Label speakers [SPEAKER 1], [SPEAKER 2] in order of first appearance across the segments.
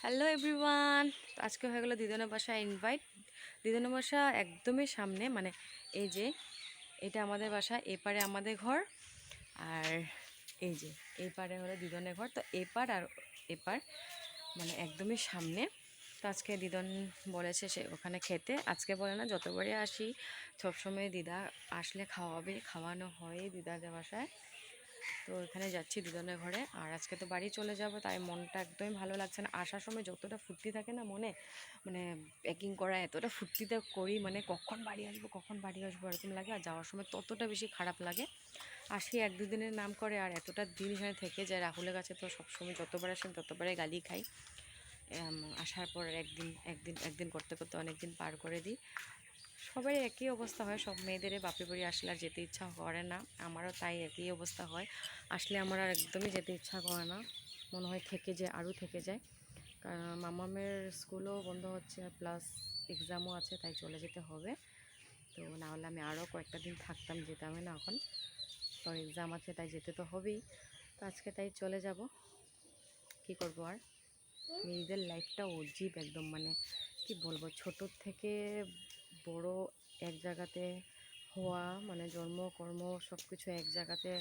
[SPEAKER 1] Hello everyone আজকে হয়ে গেলো দিদনের বাসা ইনভাইট দিদনের বাসা একদমই সামনে মানে এই যে, এটা আমাদের বাসা, এপারে আমাদের ঘর, আর এই যে এই পারে হলো দিদনের ঘর। তো এপার আর এপার মানে একদমই সামনে। তো আজকে দিদন বলেছে সে ওখানে খেতে। আজকে বলে না, যতবারই আসি, সবসময় দিদা আসলে খাওয়াবে, খাওয়ানো হয় দিদাদের বাসায়। তো এখানে যাচ্ছি দুজনের ঘরে। আর আজকে তো বাড়ি চলে যাব, তাই মনটা একদমই ভালো লাগছে না। আসার সময় যতটা ফুর্তি থাকে না মনে মানে প্যাকিং করা এতটা ফুর্তিতে করি মানে কখন বাড়ি আসব, কখন বাড়ি আসব এরকম লাগে। আর যাওয়ার সময় ততটা বেশি খারাপ লাগে। আসি এক দুদিনের নাম করে, আর এতটা দিন এখানে থেকে যায়। রাহুলের কাছে তো সবসময় যতবার আসেন ততবারে গালি খাই। আসার পর একদিন একদিন একদিন করতে করতে অনেক দিন পার করে দিই। সবারই একই অবস্থা হয়, সব মেয়েদের বাপের বাড়ি আসলে আর যেতে ইচ্ছা করে না। আমারও তাই একই অবস্থা হয়। আসলে আমার আর একদমই যেতে ইচ্ছা করে না। মনে হয় থেকে যায়, আরও থেকে যায়। কারণ মামামের স্কুলও বন্ধ হচ্ছে, প্লাস এক্সামও আছে, তাই চলে যেতে হবে। তো না হলে আমি আরও কয়েকটা দিন থাকতাম যেতামই না এখন। তো এক্সাম আছে, তাই যেতে তো হবেই। তো আজকে তাই চলে যাব। কি করব আর? মেয়েদের লাইফটা অজীব একদম মানে কি বলব? ছোটোর থেকে বড় এক জায়গাতে হওয়া মানে জন্ম, কর্ম সব কিছু এক জায়গাতে।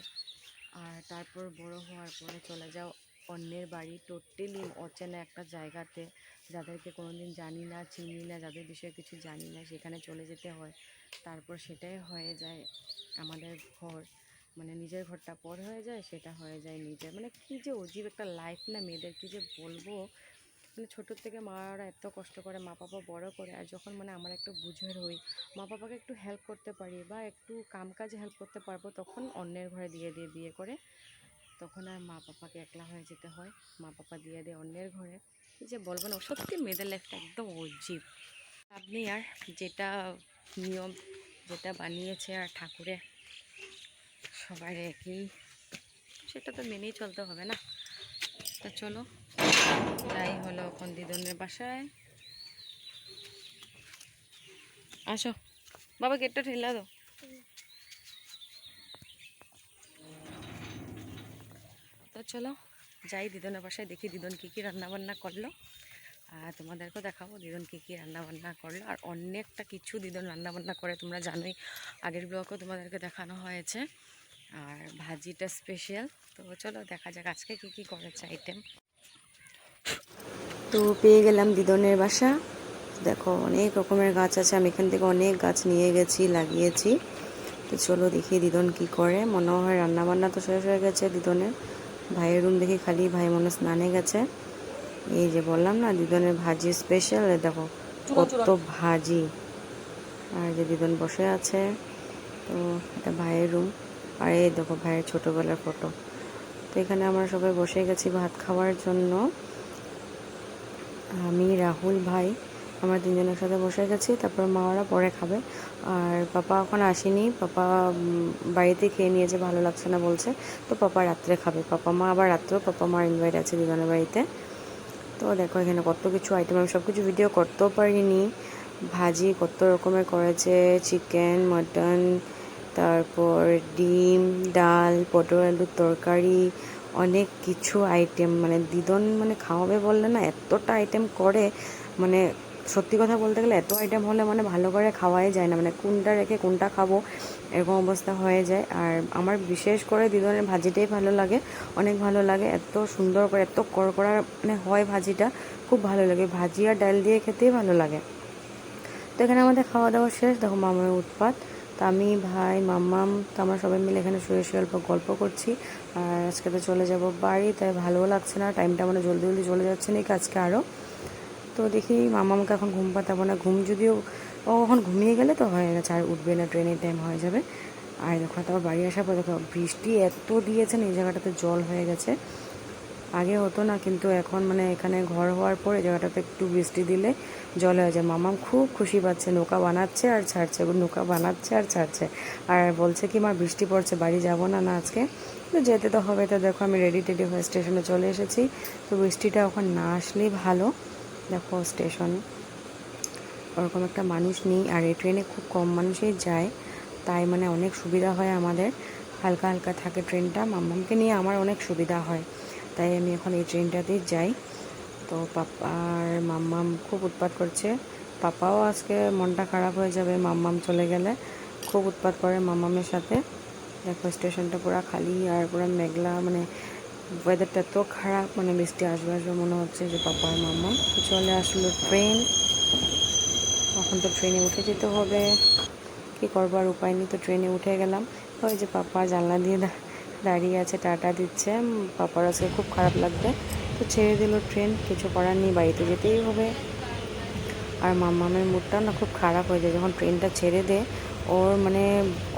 [SPEAKER 1] আর তারপর বড় হওয়ার পরে চলে যাও অন্যের বাড়ি। টোটালি অচেনা একটা জায়গাতে। যাদেরকে কোনোদিন জানি না, চিনি না, যাদের বিষয়ে কিছু জানি না, সেখানে চলে যেতে হয়। তারপর সেটাই হয়ে যায় আমাদের ঘর। মানে নিজের ঘরটা পর হয়ে যায়, সেটা হয়ে যায় নিজের। মানে কী যে অজীব একটা লাইফ না মেয়েদের। কী যে বলব? মানে ছোটোর থেকে মারা এত কষ্ট করে, মা বাবা বড় করে, আর যখন মানে আমরা একটু বুঝের হই, মা বাবাকে একটু হেল্প করতে পারি বা একটু কাম কাজে হেল্প করতে পারব, তখন অন্যের ঘরে দিয়ে দিয়ে, বিয়ে করে তখন আর মা বাবাকে একলা হয়ে যেতে হয়। মা বাবা দিয়ে দিয়ে অন্যের ঘরে। যে বলব না সত্যি মেয়েদের লাইফটা একদম অজীব। আপনি আর যেটা নিয়ম, যেটা বানিয়েছে আর ঠাকুরে, সবার একই, সেটা তো মেনেই চলতে হবে না। তা চলো। যাই হলো এখন দিদনের বাসায়। আসো। বাবা, গেটটা ঠেলা দাও। তো চলো, যাই দিদনের বাসায় দেখি দিদন কী কী রান্নাবান্না করল। আর তোমাদেরকেও দেখাবো দিদন কী কী রান্নাবান্না করল। আর অনেকটা কিছু দিদন রান্নাবান্না করে, তোমরা জানোই, আগের ব্লগও তোমাদেরকে দেখানো হয়েছে। আর ভাজিটা স্পেশাল তো চলো, দেখা যাক আজকে কী কী করেছে আইটেম তো পেয়ে গেলাম দিদনের বাসা। দেখো অনেক রকমের গাছ আছে আমি এখান থেকে অনেক গাছ নিয়ে গেছি লাগিয়েছি। তো চলো দেখি দিদন কি করে। মনে হয় রান্নাবান্না তো শেষ হয়ে গেছে দিদনের। ভাইয়ের রুম দেখি খালি ভাই মনে স্নানে গেছে। এই যে বললাম না দিদনের ভাজি স্পেশাল দেখো কত ভাজি। আর যে দিদন বসে আছে তো এটা ভাইয়ের রুম আর এই দেখো ভাইয়ের ছোটোবেলার ফটো তো এখানে আমরা সবাই বসে গেছি ভাত খাওয়ার জন্য। আমি, রাহুল ভাই, আমরা তিনজনের সাথে বসে গেছি, তারপর মা ওরা পরে খাবে। আর পাপা এখন আসেনি, পাপা বাড়িতে খেয়ে নিয়েছে, ভালো লাগছে না বলছে। তো পাপা রাত্রে খাবে। পাপা মা আবার রাত্রেও পাপা মার ইনভাইট আছে দুজনের বাড়িতে। তো দেখো এখানে কত কিছু আইটেম আমি সব কিছু ভিডিও করতেও পারিনি। ভাজি কত রকমের করেছে চিকেন মটন তারপর ডিম, ডাল, পটল, আলুর তরকারি অনেক কিছু আইটেম মানে দিদন মানে খাওয়াবে বললে না, এতটা আইটেম করে মানে সত্যি কথা বলতে গেলে এত আইটেম হলে মানে ভালো করে খাওয়াই যায় না। মানে কোনটা রেখে কোনটা খাব, এরকম অবস্থা হয়ে যায়। আর আমার বিশেষ করে দিদনের ভাজিটাই ভালো লাগে, অনেক ভালো লাগে। এত সুন্দর করে, এত কড়কড়া মানে হয় ভাজিটা, খুব ভালো লাগে। ভাজি আর ডাল দিয়ে খেতেই ভালো লাগে। তো এখানে আমাদের খাওয়া দাওয়া শেষ। দেখো মামার উৎপাত। তো আমি ভাই, মাম্মাম তো আমরা সবাই মিলে এখানে শুয়ে শুয়ে অল্প গল্প করছি। আর আজকে তো চলে যাব বাড়ি, তাই ভালোও লাগছে না, টাইমটা মানে জলদি জলদি চলে যাচ্ছে না আজকে আরও তো দেখি মামামকে এখন ঘুম পাতাবো না, ঘুম যদিও ও এখন ঘুমিয়ে গেলে তো হয়ে গেছে আর উঠবে না ট্রেনের টাইম হয়ে যাবে। আর দেখো, তারপর বাড়ি আসার পর দেখো, বৃষ্টি এত দিয়েছে, না এই জায়গাটাতে জল হয়ে গেছে। আগে হতো না, কিন্তু এখন মানে এখানে ঘর হওয়ার পরে জায়গাটাতে একটু বৃষ্টি দিলে জল হয়ে যায়। মামাম খুব খুশি পাচ্ছে, নৌকা বানাচ্ছে আর ছাড়ছে নৌকা বানাচ্ছে আর ছাড়ছে। আর বলছে কি, মা, বৃষ্টি পড়ছে, বাড়ি যাব না না আজকে? তো যেতে তো হবে, তো দেখো, আমি রেডি টেডি হয়ে স্টেশনে চলে এসেছি। তো বৃষ্টিটা এখন না আসলেই ভালো। দেখো স্টেশন, ওরকম একটা মানুষ নেই, আর এই ট্রেনে খুব কম মানুষই যায়, তাই মানে অনেক সুবিধা হয় আমাদের। হালকা হালকা থাকে ট্রেনটা মাম্মামকে নিয়ে আমার অনেক সুবিধা হয়। তাই আমি এখন এই ট্রেনটাতেই যাই। তো পাপার মাম্মাম খুব উৎপাত করছে। পাপাও আজকে মনটা খারাপ হয়ে যাবে, মাম্মাম চলে গেলে। খুব উৎপাত করে মাম্মামের সাথে। দেখো স্টেশনটা পুরো খালি আর পুরো মেঘলা মানে ওয়েদারটা এত খারাপ মানে বৃষ্টি আসবে আসবে মনে হচ্ছে যে পাপা আর মাম্মাম চলে আসলো ট্রেন। এখন তো ট্রেনে উঠে যেতে হবে। কী করবার উপায় নেই, তো ট্রেনে উঠে গেলাম। ওই যে পাপা জানলা দিয়ে দাঁড়িয়ে আছে, টাটা দিচ্ছে। পাপার খুব খারাপ লাগবে। তো ছেড়ে দিল ট্রেন, কিছু করার নেই, বাড়িতে যেতেই হবে। আর মাম্মামের মুডটা না খুব খারাপ হয়ে যায়, যখন ট্রেনটা ছেড়ে দেয় ওর মানে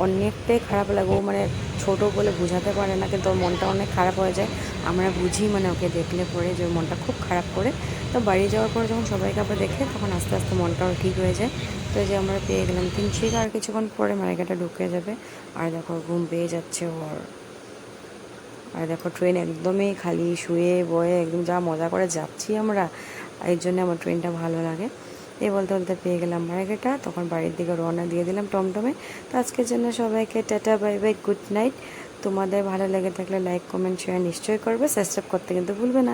[SPEAKER 1] অনেকটাই খারাপ লাগে। ও মানে ছোটো বলে বোঝাতে পারে না, কিন্তু ওর মনটা অনেক খারাপ হয়ে যায়। আমরা বুঝি মানে ওকে দেখলে পরে যে মনটা খুব খারাপ করে। তো বাড়ি যাওয়ার পর যখন সবাইকে আবার দেখে, তখন আস্তে আস্তে মনটাও ঠিক হয়ে যায়। তো যে আমরা পেয়ে গেলাম তিনশিক আর কিছুক্ষণ পরে মার্কেটে ঢুকে যাবে। আর দেখো, ঘুম পেয়ে যাচ্ছে ওর। আর দেখো ট্রেন একদমই খালি, শুয়ে, বয়ে, একদম যা মজা করে যাচ্ছি আমরা, এর জন্য আমার ট্রেনটা ভালো লাগে। এ বলতে বলতে পেয়ে গেলাম মার্কেটটা তখন বাড়ির দিকে রওনা দিয়ে দিলাম টমটমে। তো আজকের জন্য সবাইকে টাটা, বাই বাই গুড নাইট তোমাদের ভালো লেগে থাকলে লাইক কমেন্ট শেয়ার নিশ্চয়ই করবে সাবস্ক্রাইব করতে কিন্তু ভুলবে না।